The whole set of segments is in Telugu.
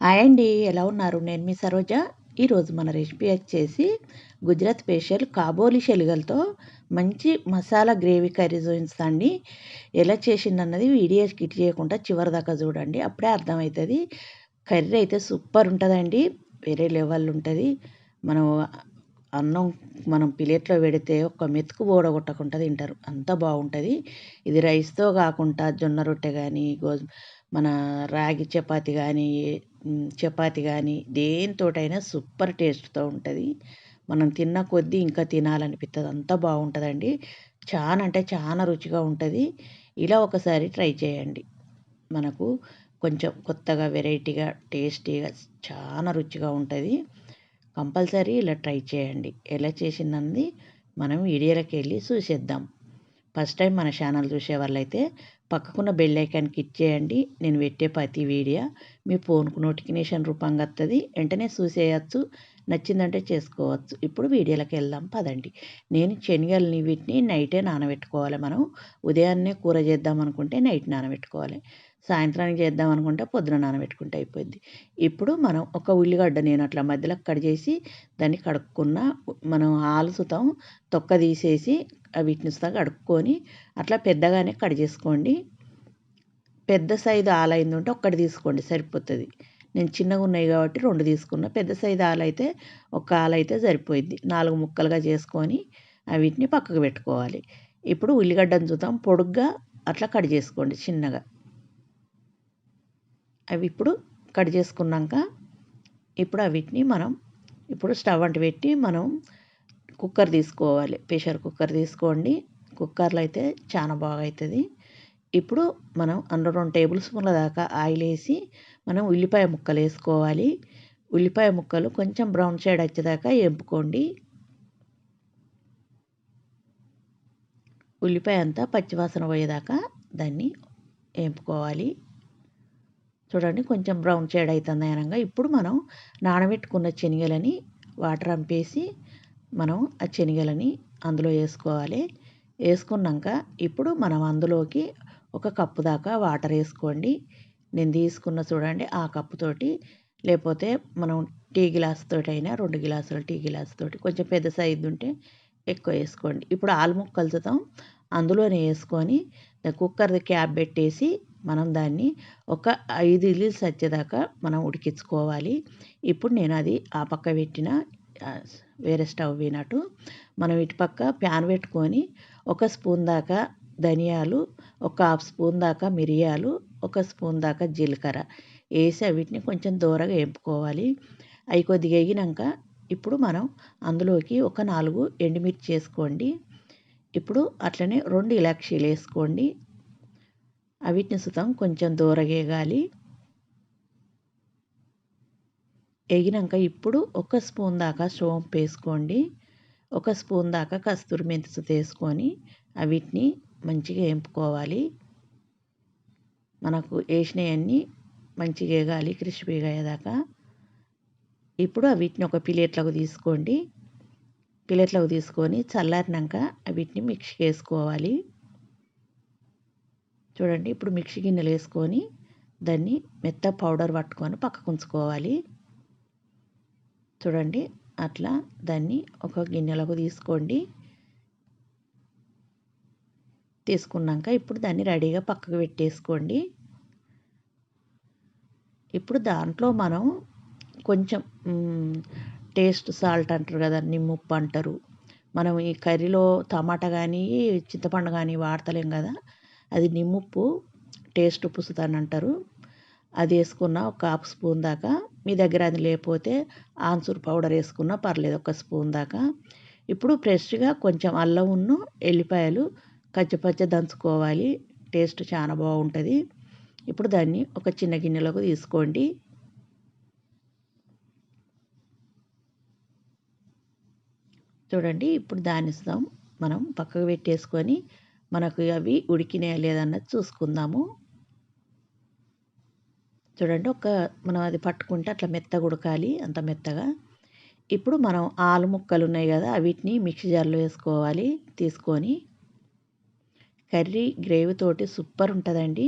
హాయ్ అండి ఎలా ఉన్నారు? నేను మీ సరోజ. ఈరోజు మన రెసిపీ వచ్చేసి గుజరాత్ స్పెషల్ కాబోలి శెలిగలతో మంచి మసాలా గ్రేవీ కర్రీ చూపిస్తాండి ఎలా చేసిందన్నది వీడియో కిట్ చేయకుండా చివరి దాకా చూడండి అప్పుడే అర్థమవుతుంది. కర్రీ అయితే సూపర్ ఉంటుందండి వేరే లెవెల్ ఉంటుంది. మనం అన్నం మనం ప్లేట్లో పెడితే ఒక మెతుకు ఓడగొట్టకుండా తింటారు అంత బాగుంటుంది. ఇది రైస్తో కాకుండా జొన్న రొట్టె కానీ గో మన రాగి చపాతి కానీ చపాతి కానీ దేనితోటైనా సూపర్ టేస్ట్తో ఉంటుంది. మనం తిన్న కొద్దీ ఇంకా తినాలనిపిస్తుంది అంత బాగుంటుందండి. చాలా అంటే చాలా రుచిగా ఉంటుంది. ఇలా ఒకసారి ట్రై చేయండి. మనకు కొంచెం కొత్తగా వెరైటీగా టేస్టీగా చాలా రుచిగా ఉంటుంది. కంపల్సరీ ఇలా ట్రై చేయండి. ఎలా చేసిందంది? మనం వీడియోలోకి వెళ్ళి చూసేద్దాం. ఫస్ట్ టైం మన ఛానల్ చూసే వాళ్ళైతే పక్కకున్న బెల్ క్లిక్ ఇచ్చేయండి నేను పెట్టే ప్రతి వీడియో మీ ఫోన్కు నోటిఫికేషన్ రూపంగా వస్తుంది వెంటనే చూసేయచ్చు నచ్చిందంటే చేసుకోవచ్చు. ఇప్పుడు వీడియోలోకి వెళ్దాం పదండి. నేను శనగల్ని వీటిని నైటే నానబెట్టుకోవాలి మనం. ఉదయాన్నే కూర చేద్దాం అనుకుంటే నైట్ నానబెట్టుకోవాలి. సాయంత్రానికి చేద్దాం అనుకుంటే పొద్దున నానబెట్టుకుంటే అయిపోద్ది ఇప్పుడు మనం ఒక ఉల్లిగడ్డ నేను అట్లా మధ్యలో కట్ చేసి దాన్ని కడుక్కున్న మనం ఆలుసుతాం తొక్క తీసేసి వీటిని కడుక్కొని అట్లా పెద్దగానే కట్ చేసుకోండి. పెద్ద సైజు ఆలైంది ఉంటే ఒక్కటి తీసుకోండి సరిపోతుంది. నేను చిన్నగా ఉన్నాయి కాబట్టి రెండు తీసుకున్నా. పెద్ద సైజు ఆలైతే ఒక ఆలైతే సరిపోయింది. నాలుగు ముక్కలుగా చేసుకొని వీటిని పక్కకు పెట్టుకోవాలి. ఇప్పుడు ఉల్లిగడ్డను చూద్దాం పొడుగ్గా అట్లా కట్ చేసుకోండి చిన్నగా. అవి ఇప్పుడు కట్ చేసుకున్నాక ఇప్పుడు వీటిని మనం ఇప్పుడు స్టవ్ అంటు పెట్టి మనం కుక్కర్ తీసుకోవాలి. ప్రెషర్ కుక్కర్ తీసుకోండి. కుక్కర్లో అయితే చాలా బాగా అవుతుంది ఇప్పుడు మనం అందులో రెండు టేబుల్ స్పూన్ల దాకా ఆయిల్ వేసి మనం ఉల్లిపాయ ముక్కలు వేసుకోవాలి. ఉల్లిపాయ ముక్కలు కొంచెం బ్రౌన్ షేడ్ వచ్చేదాకా ఎంపుకోండి ఉల్లిపాయ అంతా పచ్చివాసన పోయేదాకా దాన్ని వేపుకోవాలి. చూడండి కొంచెం బ్రౌన్ షేడ్ అవుతుంది అనగా ఇప్పుడు మనం నానబెట్టుకున్న శనగలని వాటర్ అంపేసి మనం ఆ శనగలని అందులో వేసుకోవాలి. వేసుకున్నాక ఇప్పుడు మనం అందులోకి ఒక కప్పు దాకా వాటర్ వేసుకోండి. నేను తీసుకున్న చూడండి ఆ కప్పుతోటి లేకపోతే మనం టీ గ్లాస్ తోటి అయినా రెండు గ్లాసులు టీ గ్లాస్ తోటి కొంచెం పెద్ద సైజు ఉంటే ఎక్కువ వేసుకోండి. ఇప్పుడు ఆలు ముక్కలుతాం అందులోనే వేసుకొని కుక్కర్ది క్యాప్ పెట్టేసి మనం దాన్ని ఒక ఐదు ఇల్లీస్ వచ్చేదాకా మనం ఉడికించుకోవాలి. ఇప్పుడు నేను అది ఆ పక్క పెట్టిన వేరే స్టవ్ పోయినట్టు మనం ఇటుపక్క ప్యాన్ పెట్టుకొని ఒక స్పూన్ దాకా ధనియాలు ఒక హాఫ్ స్పూన్ దాకా మిరియాలు ఒక స్పూన్ దాకా జీలకర్ర వేసి వీటిని కొంచెం దూరగా వేపుకోవాలి. అవి కొద్దిగా వేగినాక ఇప్పుడు మనం అందులోకి ఒక నాలుగు ఎండుమిర్చి వేసుకోండి. ఇప్పుడు అట్లనే రెండు ఇలాక్షీలు వేసుకోండి. అవిటిని సుతం కొంచెం దూరగేగాలి ఎగినాక ఇప్పుడు ఒక స్పూన్ దాకా సోంపు వేసుకోండి. ఒక స్పూన్ దాకా కస్తూరి మెంతి వేసుకొని అవిటిని మంచిగా వేంపుకోవాలి మనకు వేసినవన్నీ మంచిగా వేగాలి క్రిస్పీగా అయ్యేదాకా. ఇప్పుడు అవిటిని ఒక ప్లేట్లోకి తీసుకోండి. ప్లేట్లోకి తీసుకొని చల్లారినాక వీటిని మిక్స్ వేసుకోవాలి. చూడండి ఇప్పుడు మిక్సీ గిన్నెలు వేసుకొని దాన్ని మెత్త పౌడర్ పట్టుకొని పక్కకు ఉంచుకోవాలి. చూడండి అట్లా దాన్ని ఒక గిన్నెలకు తీసుకోండి. తీసుకున్నాక ఇప్పుడు దాన్ని రెడీగా పక్కకు పెట్టేసుకోండి. ఇప్పుడు దాంట్లో మనం కొంచెం టేస్ట్ సాల్ట్ అంటారు కదా ముప్పు అంటారు. మనం ఈ కర్రీలో టమాటా కానీ చింతపండు కానీ వాడతలేం కదా అది నిమ్ముప్పు టేస్ట్ పుసుతాని అంటారు. అది వేసుకున్న ఒక హాఫ్ స్పూన్ దాకా మీ దగ్గర అది లేకపోతే ఆన్సూర్ పౌడర్ వేసుకున్నా పర్లేదు ఒక స్పూన్ దాకా. ఇప్పుడు ఫ్రెష్గా కొంచెం అల్లం ఉన్ను ఎల్లిపాయలు కచ్చపచ్చ దంచుకోవాలి. టేస్ట్ చాలా బాగుంటుంది. ఇప్పుడు దాన్ని ఒక చిన్న గిన్నెలోకి తీసుకోండి. చూడండి ఇప్పుడు దాన్ని మనం పక్కకు పెట్టేసుకొని మనకు అవి ఉడికినాయా లేదన్నది చూసుకుందాము. చూడండి ఒక మనం అది పట్టుకుంటే అట్లా మెత్తగా ఉడకాలి అంత మెత్తగా. ఇప్పుడు మనం ఆలు ముక్కలు ఉన్నాయి కదా వీటిని మిక్సీ జార్లో వేసుకోవాలి తీసుకొని. కర్రీ గ్రేవీతోటి సూపర్ ఉంటుందండి.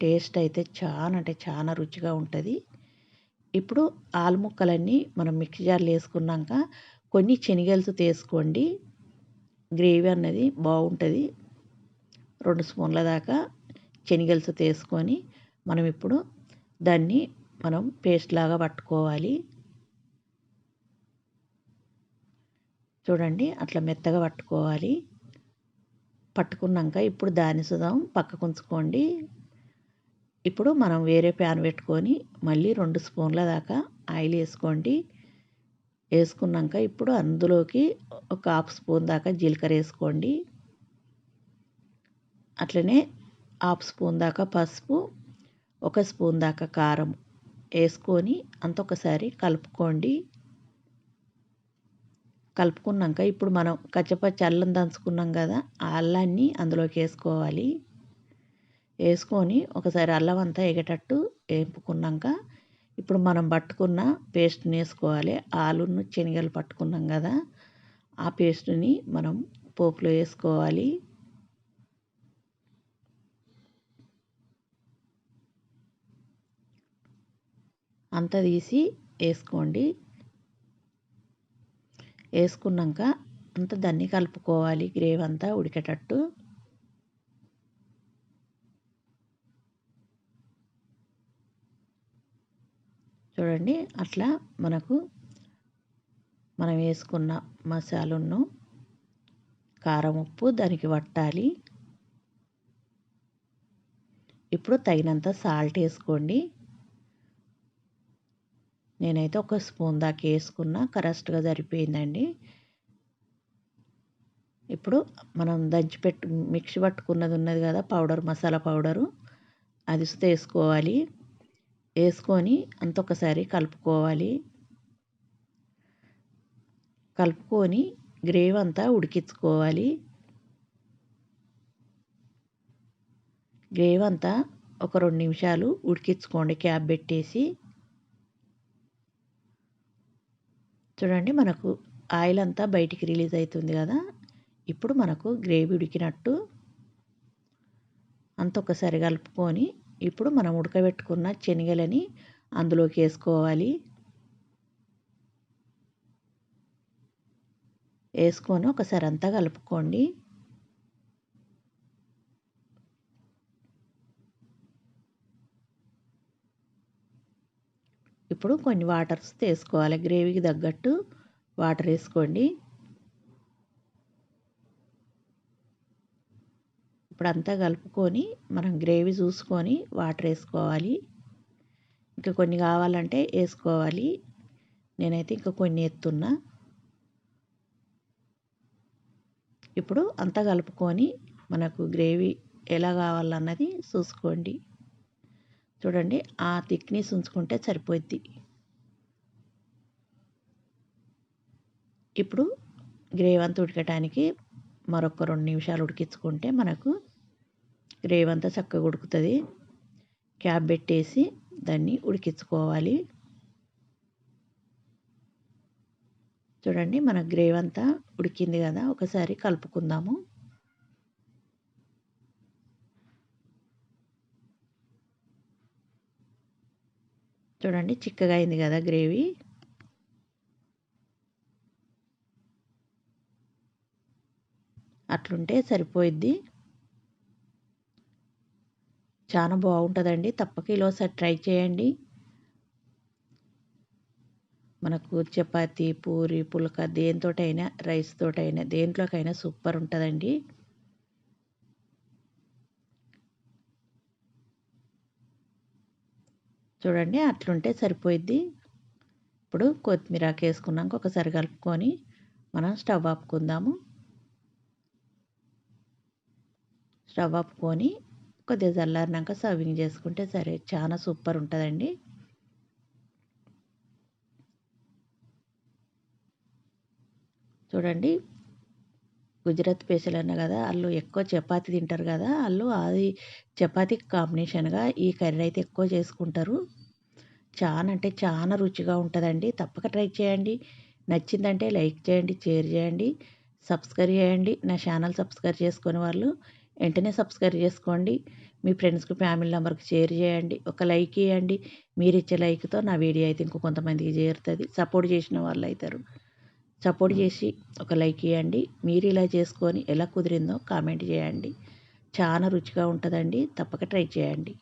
టేస్ట్ అయితే చాలా అంటే చాలా రుచిగా ఉంటుంది. ఇప్పుడు ఆలు ముక్కలన్నీ మనం మిక్సీ జార్లో వేసుకున్నాక కొన్ని శనగలు తీసుకోండి. గ్రేవీ అన్నది బాగుంటుంది. రెండు స్పూన్ల దాకా శనగలుసు తీసుకొని మనం ఇప్పుడు దాన్ని మనం పేస్ట్ లాగా పట్టుకోవాలి. చూడండి అట్లా మెత్తగా పట్టుకోవాలి. పట్టుకున్నాక ఇప్పుడు దాని సుదాం పక్కకు ఉంచుకోండి. ఇప్పుడు మనం వేరే ప్యాన్ పెట్టుకొని మళ్ళీ రెండు స్పూన్ల దాకా ఆయిల్ వేసుకోండి. వేసుకున్నాక ఇప్పుడు అందులోకి ఒక హాఫ్ స్పూన్ దాకా జీలకర్ర వేసుకోండి. అట్లనే హాఫ్ స్పూన్ దాకా పసుపు ఒక స్పూన్ దాకా కారం వేసుకొని అంత ఒకసారి కలుపుకోండి. కలుపుకున్నాక ఇప్పుడు మనం కచ్చపచ్చి అల్లం దంచుకున్నాం కదా ఆ అల్లాన్ని అందులోకి వేసుకోవాలి. వేసుకొని ఒకసారి అల్లం అంతా ఎగేటట్టు వేపుకున్నాక ఇప్పుడు మనం పట్టుకున్న పేస్ట్ని వేసుకోవాలి. ఆలును శనగలు పట్టుకున్నాం కదా ఆ పేస్ట్ని మనం పోపులో వేసుకోవాలి. అంతా తీసి వేసుకోండి. వేసుకున్నాక అంతా దాన్ని కలుపుకోవాలి. గ్రేవీ అంతా ఉడికేటట్టు. చూడండి అట్లా మనకు మనం వేసుకున్న మసాలను కారం ఉప్పు దానికి పట్టాలి ఇప్పుడు తగినంత సాల్ట్ వేసుకోండి. నేనైతే ఒక స్పూన్ దాకా వేసుకున్నా కరెక్ట్గా సరిపోయిందండి. ఇప్పుడు మనం దంచి పెట్టు మిక్సీ పట్టుకున్నది ఉన్నది కదా పౌడర్ మసాలా పౌడరు అది వేసుకోవాలి. వేసుకొని అంత ఒకసారి కలుపుకోవాలి. కలుపుకొని గ్రేవ్ అంతా ఉడికించుకోవాలి. గ్రేవ్ అంతా ఒక రెండు నిమిషాలు ఉడికించుకోండి క్యాప్ పెట్టేసి. చూడండి మనకు ఆయిల్ అంతా బయటికి రిలీజ్ అవుతుంది కదా. ఇప్పుడు మనకు గ్రేవీ ఉడికినట్టు అంత ఒకసారి కలుపుకొని ఇప్పుడు మనం ఉడకబెట్టుకున్న శనగలని అందులోకి వేసుకోవాలి. వేసుకొని ఒకసారి అంతా కలుపుకోండి. ఇప్పుడు కొన్ని వాటర్స్ వేసుకోవాలి గ్రేవీకి తగ్గట్టు వాటర్ వేసుకోండి. ఇప్పుడు అంతా కలుపుకొని మనం గ్రేవీ చూసుకొని వాటర్ వేసుకోవాలి. ఇంకా కొన్ని కావాలంటే వేసుకోవాలి. నేనైతే ఇంకా కొన్ని ఎత్తున్నా. ఇప్పుడు అంతా కలుపుకొని మనకు గ్రేవీ ఎలా కావాలన్నది చూసుకోండి. చూడండి ఆ థిక్నెస్ ఉంచుకుంటే సరిపోద్ది. ఇప్పుడు గ్రేవ్ అంతా ఉడకటానికి మరొక రెండు నిమిషాలు ఉడికించుకుంటే మనకు గ్రేవ్ అంతా చక్కగా ఉడుకుతుంది. క్యాప్ పెట్టేసి దాన్ని ఉడికించుకోవాలి. చూడండి మన గ్రేవ్ అంతా ఉడికింది కదా ఒకసారి కలుపుకుందాము. చూడండి చిక్కగా అయింది కదా గ్రేవీ. అట్లుంటే సరిపోయిద్ది. చాలా బాగుంటుందండి. తప్పక ఈలోసారి ట్రై చేయండి. మనకు చపాతి పూరి పులక దేనితోటైనా రైస్ తోటైనా దేంట్లోకైనా సూపర్ ఉంటుందండి. చూడండి అట్లుంటే సరిపోయిద్ది. ఇప్పుడు కొత్తిమీర వేసుకున్నాక ఒకసారి కలుపుకొని మనం స్టవ్ ఆపుకుందాము. స్టవ్ ఆపుకొని కొద్దిగా చల్లారినాక సర్వింగ్ చేసుకుంటే సరే చాలా సూపర్ ఉంటుందండి. చూడండి గుజరాత్ స్పెషల్ అన్న కదా వాళ్ళు ఎక్కువ చపాతి తింటారు కదా వాళ్ళు అది చపాతి కాంబినేషన్గా ఈ కర్రీ అయితే ఎక్కువ చేసుకుంటారు. చాలా అంటే చాలా రుచిగా ఉంటుందండి. తప్పక ట్రై చేయండి. నచ్చిందంటే లైక్ చేయండి షేర్ చేయండి సబ్స్క్రైబ్ చేయండి. నా ఛానల్ సబ్స్క్రైబ్ చేసుకునే వాళ్ళు వెంటనే సబ్స్క్రైబ్ చేసుకోండి. మీ ఫ్రెండ్స్కి ఫ్యామిలీ మెంబర్కి షేర్ చేయండి. ఒక లైక్ ఇవ్వండి మీరు ఇచ్చే లైక్తో నా వీడియో అయితే ఇంకో కొంతమందికి చేరుతుంది. సపోర్ట్ చేసిన వాళ్ళు అవుతారు. సపోర్ట్ చేసి ఒక లైక్ ఇవ్వండి మీరు ఇలా చేసుకొని ఎలా కుదిరిందో కామెంట్ చేయండి. చాలా రుచిగా ఉంటుందండి. తప్పక ట్రై చేయండి.